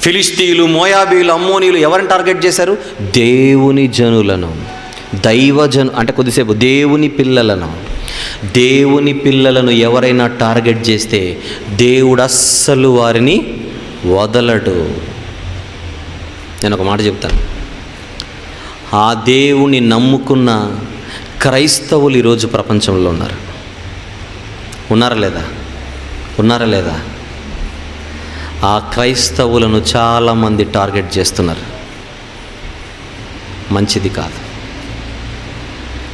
ఫిలిస్తీన్లు మోయాబీలు అమ్మోనీలు ఎవరిని టార్గెట్ చేశారు? దేవుని జనులను. దైవజను అంటే కొద్దిసేపు దేవుని పిల్లలను. దేవుని పిల్లలను ఎవరైనా టార్గెట్ చేస్తే దేవుడు అస్సలు వారిని వదలడు. నేను ఒక మాట చెప్తాను. ఆ దేవుని నమ్ముకున్న క్రైస్తవులు ఈరోజు ప్రపంచంలో ఉన్నారు. ఉన్నారా లేదా? ఉన్నారా లేదా? ఆ క్రైస్తవులను చాలామంది టార్గెట్ చేస్తున్నారు. మంచిది కాదు.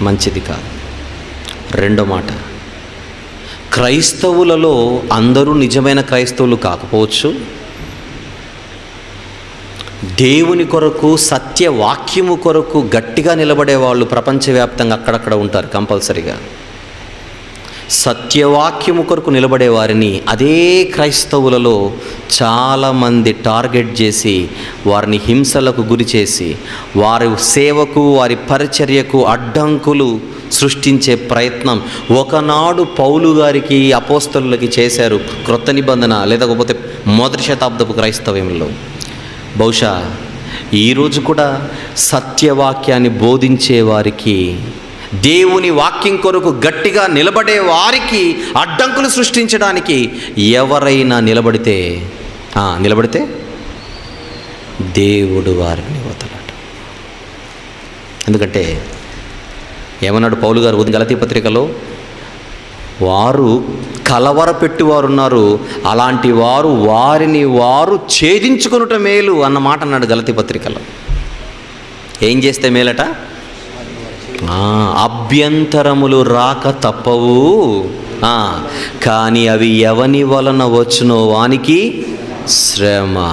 మంచిది కాదు. రెండో మాట. క్రైస్తవులలో అందరూ నిజమైన క్రైస్తవులు కాకపోవచ్చు. దేవుని కొరకు సత్యవాక్యము కొరకు గట్టిగా నిలబడే వాళ్ళు ప్రపంచవ్యాప్తంగా అక్కడక్కడ ఉంటారు కంపల్సరిగా. సత్యవాక్యము కొరకు నిలబడే వారిని అదే క్రైస్తవులలో చాలామంది టార్గెట్ చేసి వారిని హింసలకు గురి చేసి వారి సేవకు వారి పరిచర్యకు అడ్డంకులు సృష్టించే ప్రయత్నం ఒకనాడు పౌలు గారికి అపోస్తలులకి చేశారు క్రొత్త నిబంధన లేకపోతే మొదటి శతాబ్దపు క్రైస్తవ్యంలో. బహుశా ఈరోజు కూడా సత్యవాక్యాన్ని బోధించే వారికి దేవుని వాక్యం కొరకు గట్టిగా నిలబడే వారికి అడ్డంకులు సృష్టించడానికి ఎవరైనా నిలబడితే నిలబడితే దేవుడు వారిని వదలడు ఎందుకంటే ఏమన్నాడు పౌలు గారు ఉదయం గలతీ పత్రికలో? వారు కలవరపెట్టువారు ఉన్నారు అలాంటి వారు వారిని వారు ఛేదించుకొనుట మేలు అన్నమాట అన్నాడు గలతీ పత్రికలో. ఏం చేస్తే మేలట? అభ్యంతరములు రాక తప్పవు. కానీ అవి ఎవని వలన వచ్చునో వానికి శ్రమ.